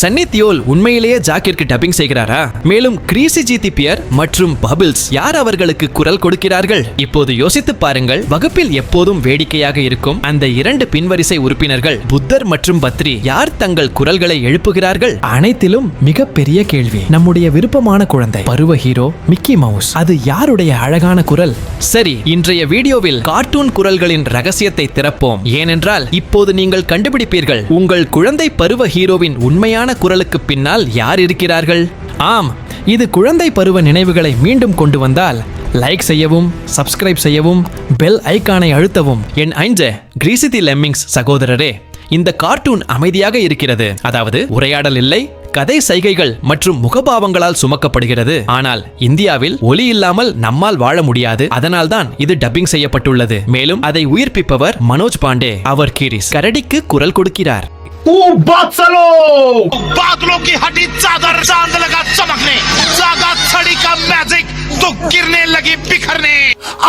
சன்னி தியோல் உண்மையிலேயே ஜாக்கிற்கு டப்பிங் செய்கிறாரா? மேலும் கிரீசி ஜிதி பியர் மற்றும் பபிள்ஸ் யார் அவர்களுக்கு குரல் கொடுக்கிறார்கள்? இப்போது யோசித்து பாருங்கள். வகுப்பில் எப்போதும் வேடிக்கையாக இருக்கும் அந்த இரண்டு பின்வரிசை உறுப்பினர்கள் புத்தர் மற்றும் பத்ரி யார் தங்கள் குரல்களை எழுப்புகிறார்கள்? அனைத்திலும் மிகப்பெரிய கேள்வி. நம்முடைய விருப்பமான குழந்தை பருவ ஹீரோ மிக்கி மவுஸ் அது யாருடைய அழகான குரல்? சரி இன்றைய வீடியோவில் கார்ட்டூன் குரல்களின் ரகசியத்தை திறப்போம். ஏனென்றால் இப்போது நீங்கள் கண்டுபிடிப்பீர்கள் உங்கள் குழந்தை பருவ ஹீரோவின் உண்மையான குரலுக்கு பின்னால் யார் இருக்கிறார்கள்? ஆம் இது குழந்தை பருவ நினைவுகளை மீண்டும் கொண்டு வந்தால் லைக் செய்யவும் சப்ஸ்கிரைப் செய்யவும் பெல் ஐகானை அழுத்தவும். என் ஐஞ்ச கிரீசிதி லெம்மிங்ஸ் சகோதரரே இந்த கார்ட்டூன் அமைதியாக இருக்கிறது. அதாவது உரையாடல் இல்லை கதை சைகைகள் மற்றும் முகபாவங்களால் சுமக்கப்படுகிறது. ஆனால் இந்தியாவில் ஒலி இல்லாமல் நம்மால் வாழ முடியாது. அதனால்தான் இது டப்பிங் செய்யப்பட்டுள்ளது. மேலும் அதை உயிர்ப்பிப்பவர் மனோஜ் பாண்டே அவர் கிரிஸ். கரடிக்கு குரல் கொடுக்கிறார். ओ बादशाहो बादलों की हटी चादर चांद लगा चमकने जागा छड़ी का मैजिक तो गिरने लगी बिखरने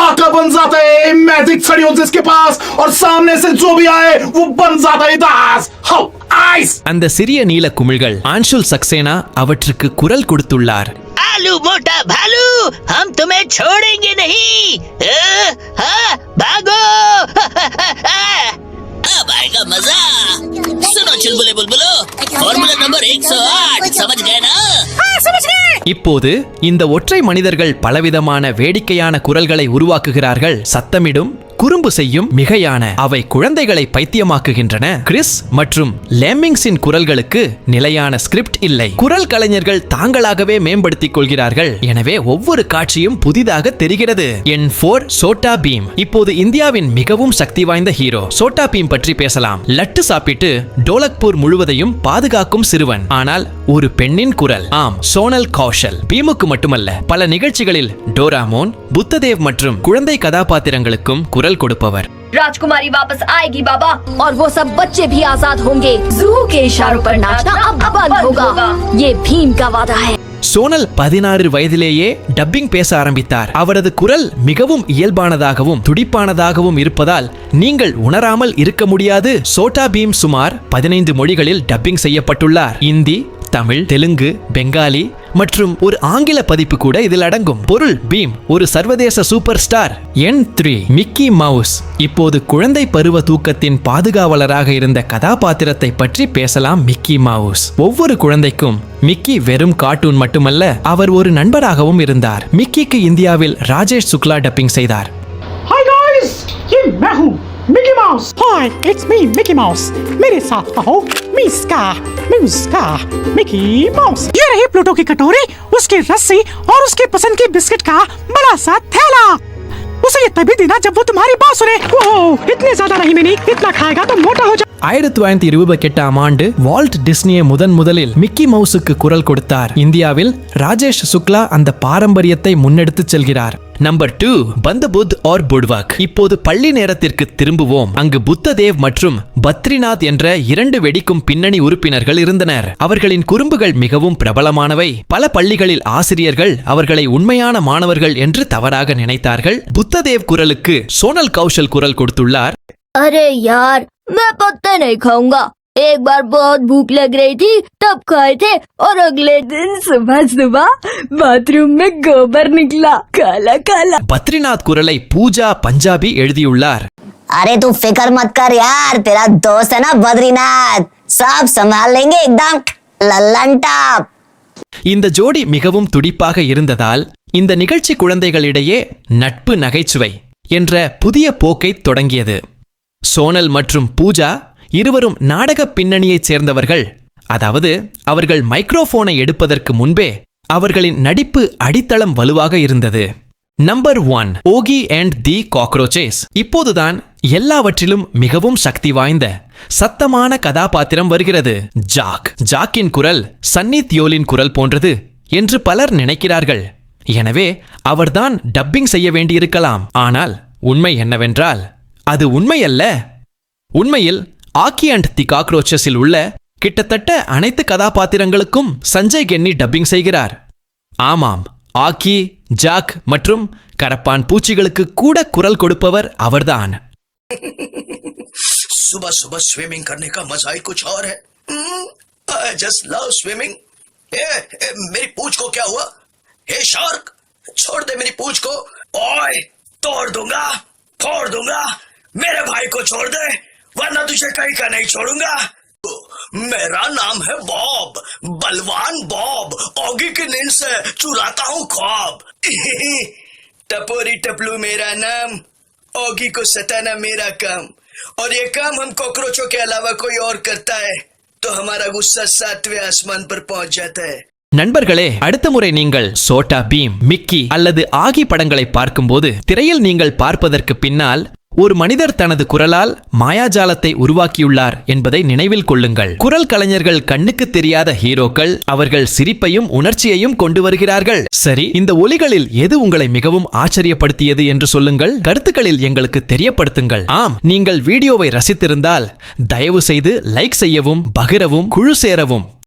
आका बन जाता है मैजिक छड़ियों जिसके पास और सामने से जो भी आए वो बन जाता है दास हाउ आइस அந்த சிறிய நீல குமிழ்கள் ஆன்ஷுல் சக்சேனா அவற்றுக்கு குரல் கொடுத்துள்ளார் आलू मोटा भालू हम तुम्हें छोड़ेंगे नहीं இப்போது இந்த ஒற்றை மனிதர்கள் பலவிதமான வேடிக்கையான குரல்களை உருவாக்குகிறார்கள். சத்தமிடும் குறும்பு செய்யும் மிகையான அவை குழந்தைகளை பைத்தியமாக்குகின்றன. கிறிஸ் மற்றும் லேமிங்ஸின் குரல்களுக்கு நிலையான ஸ்கிரிப்ட் இல்லை. குரல் கலைஞர்கள் தாங்களாகவே மேம்படுத்திக் கொள்கிறார்கள். எனவே ஒவ்வொரு காட்சியும் புதிதாக தெரிகிறது. என் போர் சோட்டா பீம். இப்போது இந்தியாவின் மிகவும் சக்தி வாய்ந்த ஹீரோ. சோட்டா பீம் பற்றி பேசலாம். லட்டு சாப்பிட்டு டோலக்பூர் முழுவதையும் பாதுகாக்கும் சிறுவன். ஆனால் ஒரு பெண்ணின் குரல். ஆம் சோனல் கௌஷல். பீமுக்கு மட்டுமல்ல பல நிகழ்ச்சிகளில் டோராமோன் புத்ததேவ் மற்றும் குழந்தை கதாபாத்திரங்களுக்கும் குரல் கொடுப்பவர் राजकुमारी वापस आएगी बाबा और वो सब बच्चे भी आजाद होंगे जू के इशारों पर नाचना अब बंद होगा ये भीम का वादा है சோனல் பதினாறு வயதிலேயே டப்பிங் பேச ஆரம்பித்தார் அவரது குரல் மிகவும் இயல்பானதாகவும் துடிப்பானதாகவும் இருப்பதால் நீங்கள் உணராமல் இருக்க முடியாது சோட்டா பீம் சுமார் பதினைந்து மொழிகளில் டப்பிங் செய்யப்பட்டுள்ளார் இந்தி தமிழ் தெலுங்கு பெங்காலி மற்றும் ஒரு ஆங்கில பதிப்பு கூட இதில் அடங்கும். பொருள் பீம் ஒரு சர்வதேச சூப்பர் ஸ்டார். என் த்ரீ மிக்கி மவுஸ். இப்போது குழந்தை பருவ தூக்கத்தின் பாதுகாவலராக இருந்த கதாபாத்திரத்தை பற்றி பேசலாம் மிக்கி மவுஸ். ஒவ்வொரு குழந்தைக்கும் மிக்கி வெறும் கார்ட்டூன் மட்டுமல்ல அவர் ஒரு நண்பராகவும் இருந்தார். மிக்கிக்கு இந்தியாவில் ராஜேஷ் சுக்லா டப்பிங் செய்தார். Mickey Mouse hi it's me Mickey Mouse मेरे साथ कहो मिस्का मिस्का मिकी माउस ये रही प्लूटो की कटोरी उसकी रस्सी और उसकी पसंद की बिस्किट का बड़ा सा थैला उसे ये तभी देना जब वो तुम्हारी बात सुने ओह इतने ज्यादा नहीं मैंने इतना खाएगा तो मोटा हो जा ஆயிரத்தி தொள்ளாயிரத்தி இருபத்தி எட்டாம் ஆண்டு வால்ட் டிஸ்னியை முதன் முதலில் மிக்கி மவுஸுக்கு குரல் கொடுத்தார் இந்தியாவில் ராஜேஷ் சுக்லா அந்த பாரம்பரியத்தை முன்னெடுத்துச் செல்கிறார் நம்பர் டூ பந்தபுத் ஆர் புட்வாக் இப்போது பள்ளி நேரத்திற்கு திரும்புவோம் அங்கு புத்ததேவ் மற்றும் பத்ரிநாத் என்ற இரண்டு வெடிக்கும் பின்னணி உறுப்பினர்கள் இருந்தனர் அவர்களின் குறும்புகள் மிகவும் பிரபலமானவை பல பள்ளிகளில் ஆசிரியர்கள் அவர்களை உண்மையான மாணவர்கள் என்று தவறாக நினைத்தார்கள் புத்ததேவ் குரலுக்கு சோனல் கௌஷல் குரல் கொடுத்துள்ளார் अरे यार मैं पत्ते नहीं खाऊंगा एक बार बहुत भूख लग रही थी तब खाए थे और अगले दिन सुबह सुबह बाथरूम में गोबर निकला काला काला பத்ரிநாத் குரலை பூஜா பஞ்சாபி எழுதியுள்ளார் अरे तू फिक्र मत कर यार तेरा दोस्त है ना बद्रीनाथ सब संभाल लेंगे एकदम लल्लन टाप இந்த ஜோடி மிகவும் துடிப்பாக இருந்ததால் இந்த நிகழ்ச்சி குழந்தைகளிடையே நட்பு நகைச்சுவை என்ற புதிய போக்கை தொடங்கியது சோனல் மற்றும் பூஜா இருவரும் நாடக பின்னணியைச் சேர்ந்தவர்கள். அதாவது அவர்கள் மைக்ரோஃபோனை எடுப்பதற்கு முன்பே அவர்களின் நடிப்பு அடித்தளம் வலுவாக இருந்தது. Number one Oggy and the cockroaches இப்போதுதான் எல்லாவற்றிலும் மிகவும் சக்தி வாய்ந்த சத்தமான கதாபாத்திரம் வருகிறது. ஜாக் ஜாக்கின் குரல் சன்னி தியோலின் குரல் போன்றது என்று பலர் நினைக்கிறார்கள். எனவே அவர்தான் டப்பிங் செய்ய வேண்டியிருக்கலாம். ஆனால் உண்மை என்னவென்றால் அது உண்மையல்ல. உண்மையில் ஆக்கி அண்ட் தி காக்ரோச்சஸில் உள்ள கிட்டத்தட்ட அனைத்து கதாபாத்திரங்களுக்கும் சஞ்சய் கென்னி டப்பிங் செய்கிறார் ஆமாம் ஆக்கி ஜாக் மற்றும் கரப்பான் பூச்சிகளுக்கு கூட குரல் கொடுப்பவர் அவர்தான் सुबह सुबह स्विमिंग करने का मजा ही कुछ और है hmm, I just love swimming uh, uh, मेरी पूछ को क्या हुआ हे शार्क छोड़ दे मेरी पूछ को ओए तोड़ दूंगा फोड़ दूंगा मेरे भाई को छोड़ दे वरना तुझे कहीं का नहीं छोड़ूंगा मेरा नाम है बॉब बलवान बॉब ओगी की नींद से चुराता हूँ ख्वाब टपोरी टपलू मेरा नाम ओगी को सताना मेरा काम और ये काम हम कॉकरोचों के अलावा कोई और करता है तो हमारा गुस्सा सातवें आसमान पर पहुंच जाता है நண்பர்களே அடுத்த முறை நீங்கள் சோட்டா பீம் மிக்கி அல்லது ஆகி படங்களை பார்க்கும்போது திரையில் நீங்கள் பார்ப்பதற்கு பின்னால் ஒரு மனிதர் தனது குரலால் மாயாஜாலத்தை உருவாக்கியுள்ளார் என்பதை நினைவில் கொள்ளுங்கள். குரல் கலைஞர்கள் கண்ணுக்கு தெரியாத ஹீரோக்கள் அவர்கள் சிரிப்பையும் உணர்ச்சியையும் கொண்டு வருகிறார்கள். சரி இந்த ஒலிகளில் எது உங்களை மிகவும் ஆச்சரியப்படுத்தியது என்று சொல்லுங்கள். கருத்துக்களில் எங்களுக்கு தெரியப்படுத்துங்கள். ஆம் நீங்கள் வீடியோவை ரசித்திருந்தால் தயவு செய்து லைக் செய்யவும் பகிரவும் குழு சேரவும்.